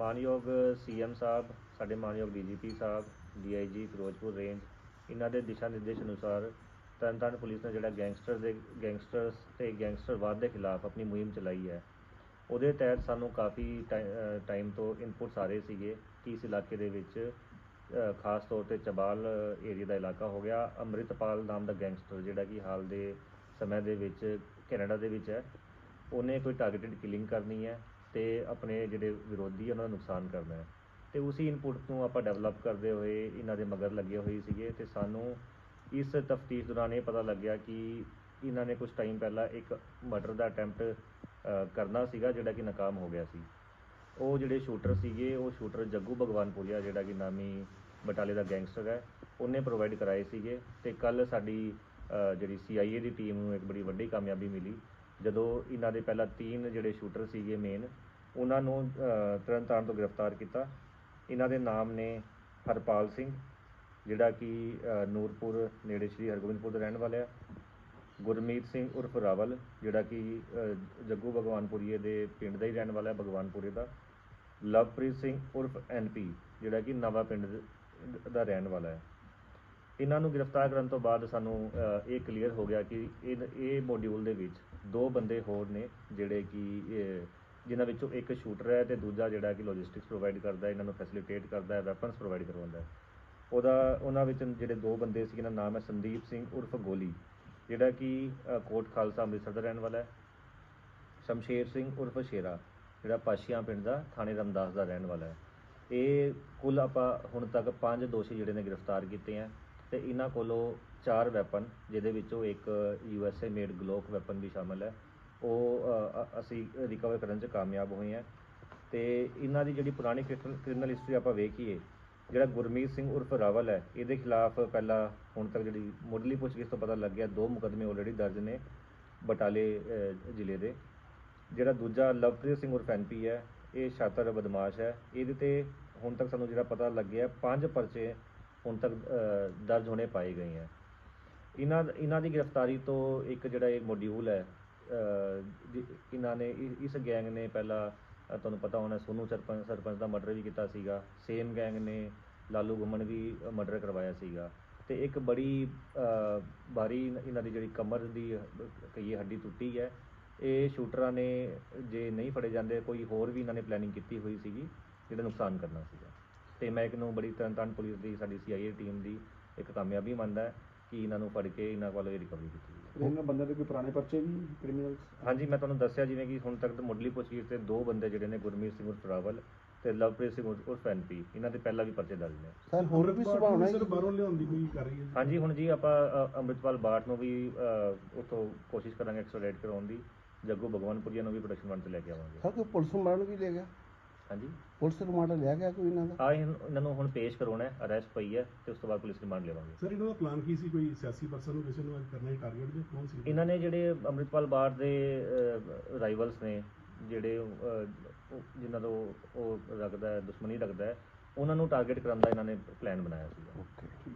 ਮਾਨਯੋਗ ਸੀਐਮ ਸਾਹਿਬ, ਸਾਡੇ ਮਾਨਯੋਗ ਡੀਜੀਪੀ ਸਾਹਿਬ, ਡੀਆਈਜੀ ਫਿਰੋਜ਼ਪੁਰ ਰੇਂਜ, ਇਹਨਾਂ ਦੇ ਦਿਸ਼ਾ ਨਿਰਦੇਸ਼ ਅਨੁਸਾਰ ਤਰਨਤਾਰਨ ਪੁਲਿਸ ਨੇ ਜਿਹੜਾ ਗੈਂਗਸਟਰ ਦੇ, ਗੈਂਗਸਟਰਸ ਤੇ ਗੈਂਗਸਟਰਵਾਦ ਦੇ ਖਿਲਾਫ ਆਪਣੀ ਮੁਹਿੰਮ ਚਲਾਈ ਹੈ। ਉਹਦੇ ਤਹਿਤ ਸਾਨੂੰ ਕਾਫੀ ਟਾਈਮ ਤੋਂ ਇਨਪੁਟਸ ਆ ਰਹੇ ਸੀਗੇ। ਕਿ ਇਸ ਇਲਾਕੇ ਦੇ ਵਿੱਚ ਖਾਸ ਤੌਰ ਤੇ ਚਬਾਲ ਏਰੀਆ ਦਾ ਇਲਾਕਾ ਹੋ ਗਿਆ। ਅੰਮ੍ਰਿਤਪਾਲ ਨਾਮ ਦਾ ਗੈਂਗਸਟਰ ਜਿਹੜਾ ਕਿ ਹਾਲ ਦੇ ਸਮੇਂ ਦੇ ਵਿੱਚ ਕੈਨੇਡਾ ਦੇ ਵਿੱਚ ਹੈ, ਉਹਨੇ ਕੋਈ ਟਾਰਗੇਟਡ ਕਿਲਿੰਗ ਕਰਨੀ ਹੈ। ਅਤੇ ਆਪਣੇ ਜਿਹੜੇ ਵਿਰੋਧੀ ਉਹਨਾਂ ਦਾ ਨੁਕਸਾਨ ਕਰਨਾ ਹੈ। ਤੇ ਉਸੇ ਇਨਪੁਟ ਨੂੰ ਆਪਾਂ ਡਿਵੈਲਪ ਕਰਦੇ ਹੋਏ ਇਹਨਾਂ ਦੇ ਮਗਰ ਲੱਗੇ ਹੋਏ ਸੀਗੇ ਅਤੇ ਸਾਨੂੰ ਇਸ ਤਫਤੀਸ਼ ਦੌਰਾਨ ਇਹ ਪਤਾ ਲੱਗਿਆ ਕਿ ਇਹਨਾਂ ਨੇ ਕੁਝ ਟਾਈਮ ਪਹਿਲਾਂ ਇੱਕ ਮਰਡਰ ਦਾ ਅਟੈਂਪਟ ਕਰਨਾ ਸੀਗਾ ਜਿਹੜਾ ਕਿ ਨਾਕਾਮ ਹੋ ਗਿਆ ਸੀ। ਉਹ ਜਿਹੜੇ ਸ਼ੂਟਰ ਸੀਗੇ ਉਹ ਸ਼ੂਟਰ ਜੱਗੂ ਭਗਵਾਨਪੁਰੀਆ ਜਿਹੜਾ ਕਿ ਨਾਮੀ ਬਟਾਲੇ ਦਾ ਗੈਂਗਸਟਰ ਹੈ ਉਹਨੇ ਪ੍ਰੋਵਾਈਡ ਕਰਾਏ ਸੀਗੇ ਤੇ ਕੱਲ ਸਾਡੀ ਅ, ਜਿਹੜੀ CIA ਦੀ ਟੀਮ ਨੂੰ ਇੱਕ ਬੜੀ ਵੱਡੀ ਕਾਮਯਾਬੀ ਮਿਲੀ। ਜਦੋਂ ਇਹਨਾਂ ਦੇ ਪਹਿਲਾਂ ਤਿੰਨ ਜਿਹੜੇ ਸ਼ੂਟਰ ਸੀਗੇ ਮੇਨ ਉਹਨਾਂ ਨੂੰ ਤਰਨਤਾਰਨ ਤੋਂ ਗ੍ਰਿਫਤਾਰ ਕੀਤਾ। ਇਹਨਾਂ ਦੇ ਨਾਮ ਨੇ ਹਰਪਾਲ ਸਿੰਘ, ਜਿਹੜਾ ਕਿ ਨੂਰਪੁਰ ਨੇੜੇ ਸ਼੍ਰੀ ਹਰਗੋਬਿੰਦਪੁਰ ਦਾ ਰਹਿਣ ਵਾਲਾ ਹੈ। ਗੁਰਮੀਤ ਸਿੰਘ ਉਰਫ ਰਾਵਲ, ਜਿਹੜਾ ਕਿ ਜੱਗੂ ਭਗਵਾਨਪੁਰੀਏ ਦੇ ਪਿੰਡ ਦਾ ਹੀ ਰਹਿਣ ਵਾਲਾ ਹੈ, ਭਗਵਾਨਪੁਰੇ ਦਾ। ਲਵਪ੍ਰੀਤ ਸਿੰਘ ਉਰਫ ਐਨਪੀ ਜਿਹੜਾ ਕਿ ਨਵਾਂ ਪਿੰਡ ਦਾ ਰਹਿਣ ਵਾਲਾ ਹੈ। ਇਹਨਾਂ ਨੂੰ ਗ੍ਰਿਫਤਾਰ ਕਰਨ ਤੋਂ ਬਾਅਦ ਸਾਨੂੰ ਇਹ ਕਲੀਅਰ ਹੋ ਗਿਆ ਕਿ ਇਹ ਇਹ ਮੋਡਿਊਲ ਦੇ ਵਿੱਚ ਦੋ ਬੰਦੇ ਹੋਰ ਨੇ ਜਿਹੜੇ ਕਿ ਜਿਨ੍ਹਾਂ ਵਿੱਚੋਂ ਇੱਕ ਸ਼ੂਟਰ ਹੈ ਤੇ ਦੂਜਾ ਜਿਹੜਾ ਕਿ ਲੌਜਿਸਟਿਕਸ ਪ੍ਰੋਵਾਈਡ ਕਰਦਾ ਹੈ, ਇਹਨਾਂ ਨੂੰ ਫੈਸਿਲਿਟੇਟ ਕਰਦਾ ਹੈ ਵੈਪਨਸ ਪ੍ਰੋਵਾਈਡ ਕਰਵਾਉਂਦਾ ਹੈ। ਉਹਦਾ, ਉਹਨਾਂ ਵਿੱਚ ਜਿਹੜੇ ਦੋ ਬੰਦੇ ਸੀ ਇਹਨਾਂ ਨਾਮ ਹੈ ਸੰਦੀਪ ਸਿੰਘ ਉਰਫ ਗੋਲੀ, ਜਿਹੜਾ ਕਿ ਕੋਟ ਖਾਲਸਾ ਅੰਮ੍ਰਿਤਸਰ ਦਾ ਰਹਿਣ ਵਾਲਾ ਹੈ। ਸ਼ਮਸ਼ੇਰ ਸਿੰਘ ਉਰਫ ਸ਼ੇਰਾ, ਜਿਹੜਾ ਪਾਸ਼ੀਆਂ ਪਿੰਡ ਦਾ ਥਾਣੇ ਰਮਦਾਸ ਦਾ ਰਹਿਣ ਵਾਲਾ ਹੈ। ਇਹ ਕੁੱਲ ਆਪਾਂ ਹੁਣ ਤੱਕ ਪੰਜ ਦੋਸ਼ੀ ਜਿਹੜੇ ਨੇ ਗ੍ਰਿਫਤਾਰ ਕੀਤੇ ਆ। ਤੇ ਇਹਨਾਂ ਕੋਲੋਂ ਚਾਰ ਵੈਪਨ ਜਿਹਦੇ ਵਿੱਚੋਂ ਇੱਕ U S A made Glock weapon ਵੀ ਸ਼ਾਮਲ ਹੈ। ਉਹ ਅ, ਅਸੀਂ ਰਿਕਵਰ ਕਰਨ 'ਚ ਕਾਮਯਾਬ ਹੋਏ ਹਾਂ। ਤੇ ਇਹਨਾਂ ਦੀ ਜਿਹੜੀ ਪੁਰਾਣੀ ਕ੍ਰਿਮੀਨਲ ਹਿਸਟਰੀ ਆਪਾਂ ਵੇਖੀਏ ਜਿਹੜਾ ਗੁਰਮੀਤ ਸਿੰਘ ਉਰਫ ਰਾਵਲ ਹੈ ਇਹਦੇ ਖਿਲਾਫ ਪਹਿਲਾਂ ਹੁਣ ਤੱਕ ਜਿਹੜੀ ਮੁੱਢਲੀ ਪੁੱਛਗਿੱਛ ਤੋਂ ਪਤਾ ਲੱਗਿਆ ਦੋ ਮੁਕੱਦਮੇ ਆਲਰੇਡੀ ਦਰਜ ਨੇ ਬਟਾਲੇ ਅ, ਜ਼ਿਲ੍ਹੇ ਦੇ। ਜਿਹੜਾ ਦੂਜਾ ਲਵਪ੍ਰੀਤ ਸਿੰਘ ਉਰਫ ਐਨਪੀ ਹੈ ਇਹ ਸ਼ਾਤਰ ਬਦਮਾਸ਼ ਹੈ। ਇਹਦੇ ਤੇ ਹੁਣ ਤੱਕ ਸਾਨੂੰ ਜਿਹੜਾ ਪਤਾ ਲੱਗਿਆ ਪੰਜ ਪਰਚੇ ਹੁਣ ਤੱਕ ਦਰਜ ਹੋਣੇ ਪਾਏ ਗਏ ਹੈ। ਇਹਨਾਂ ਇਹਨਾਂ ਦੀ ਗ੍ਰਿਫਤਾਰੀ ਤੋਂ ਇੱਕ ਜਿਹੜਾ ਇਹ ਮੋਡਿਊਲ ਹੈ ਅ, ਇਹਨਾਂ ਨੇ ਇਸ ਗੈਂਗ ਨੇ ਪਹਿਲਾਂ ਤੁਹਾਨੂੰ ਪਤਾ ਹੋਣਾ ਸੋਨੂ ਸਰਪੰਚ ਸਰਪੰਚ ਦਾ ਮਰਡਰ ਵੀ ਕੀਤਾ ਸੀਗਾ। ਸੇਮ ਗੈਂਗ ਨੇ ਲਾਲੂ ਗੁੰਮਣ ਵੀ ਮਰਡਰ ਕਰਵਾਇਆ ਸੀਗਾ। ਤੇ ਇੱਕ ਬੜੀ ਅ, ਭਾਰੀ ਇਹਨਾਂ ਦੀ ਜਿਹੜੀ ਕਮਰ ਦੀ ਕਹੀਏ ਹੱਡੀ ਟੁੱਟੀ ਹੈ। ਇਹ ਸ਼ੂਟਰਾਂ ਨੇ ਜੇ ਨਹੀਂ ਫੜੇ ਜਾਂਦੇ ਕੋਈ ਹੋਰ ਵੀ ਇਹਨਾਂ ਨੇ ਪਲੈਨਿੰਗ ਕੀਤੀ ਹੋਈ ਸੀਗੀ ਜਿਹਦਾ ਨੁਕਸਾਨ ਕਰਨਾ ਸੀਗਾ। ਤੇ ਮੈਂ ਇਹਨੂੰ ਬੜੀ ਤਰਨਤਾਰਨ ਪੁਲਿਸ ਦੀ ਸਾਡੀ CIA ਟੀਮ ਦੀ ਇੱਕ ਕਾਮਯਾਬੀ ਮੰਨਦਾ ਹੈ ਕਿ ਇਹਨਾਂ ਨੂੰ ਫੜ ਕੇ ਇਹਨਾਂ ਕੋਲੋਂ ਇਹ ਰਿਕਵਰੀ ਕੀਤੀ ਗਈ ਇਹਨਾਂ ਬੰਦਿਆਂ ਦੇ ਕੋਈ ਪੁਰਾਣੇ ਪਰਚੇ ਵੀ ਕ੍ਰਿਮੀਨਲਸ ਹਾਂਜੀ ਮੈਂ ਤੁਹਾਨੂੰ ਦੱਸਿਆ ਜਿਵੇਂ ਕਿ ਹੁਣ ਤੱਕ ਤਾਂ ਮੁੱਢਲੀ ਪੁੱਛਗਿੱਛ ਤੇ ਦੋ ਬੰਦੇ ਜਿਹੜੇ ਨੇ ਗੁਰਮੀਤ ਸਿੰਘ ਉਰਫ ਰਾਵਲ ਤੇ ਲਵਪ੍ਰੀਤ ਸਿੰਘ ਉਰਫ ਉਰਫ ਐਨਪੀ ਇਹਨਾਂ ਦੇ ਪਹਿਲਾਂ ਵੀ ਪਰਚੇ ਦਰਜ ਨੇ। ਸਰ ਹੋਰ ਵੀ ਸੁਭਾਵਨਾ ਹੈ ਸਰ ਬਾਹਰੋਂ ਲਿਆਉਣ ਦੀ ਕੋਈ ਕਰ ਰਹੀ ਹੈ ਹਾਂਜੀ ਹੁਣ ਜੀ ਆਪਾਂ ਅ, ਅੰਮ੍ਰਿਤਪਾਲ ਬਾਟ ਨੂੰ ਵੀ ਅ, ਉੱਥੋਂ ਕੋਸ਼ਿਸ਼ ਕਰਾਂਗੇ ਐਕਸਟ੍ਰੈਟ ਕਰਾਉਣ ਦੀ ਜੱਗੂ ਭਗਵਾਨਪੁਰੀਆ ਨੂੰ ਵੀ ਪ੍ਰੋਡਕਸ਼ਨ ਵਨ ਤੇ ਲੈ ਕੇ ਆਵਾਂਗੇ। ਸਰ ਕੋਈ ਪੁਲਿਸ ਰਿਮਾਂਡ ਵੀ ਲੈ ਗਿਆ। ਹਾਂਜੀ। ਪੁਲਿਸ ਰਿਮਾਂਡ ਲਿਆ ਗਿਆ ਕੋਈ ਇਹਨਾਂ ਦਾ? ਆ ਇਹਨਾਂ ਨੂੰ ਹੁਣ ਪੇਸ਼ ਕਰਾਉਣਾ ਹੈ ਅਰੈਸਟ ਪਈ ਹੈ ਤੇ ਉਸ ਤੋਂ ਬਾਅਦ ਪੁਲਿਸ ਰਿਮਾਂਡ ਲਵਾਂਗੇ। ਸਰ ਇਹਨਾਂ ਦਾ ਪਲਾਨ ਕੀ ਸੀ? ਕੋਈ ਸਿਆਸੀ ਪਰਸਨ ਨੂੰ ਕਿਸੇ ਨੂੰ ਅੱਜ ਕਰਨਾ ਹੈ ਟਾਰਗੇਟ ਦੇ? ਕੌਣ ਸੀ? ਇਹਨਾਂ ਨੇ ਜਿਹੜੇ ਅੰਮ੍ਰਿਤਪਾਲ ਬਾੜ ਦੇ ਰਾਈਵਲਸ ਨੇ ਜਿਹੜੇ ਅਹ, ਜਿਨ੍ਹਾਂ ਤੋਂ ਉਹ ਰੱਖਦਾ ਹੈ ਦੁਸ਼ਮਣੀ ਰੱਖਦਾ ਹੈ ਉਹਨਾਂ ਨੂੰ ਟਾਰਗੇਟ ਕਰਨ ਦਾ ਇਹਨਾਂ ਨੇ ਪਲਾਨ ਬਣਾਇਆ ਸੀਗਾ। ਓਕੇ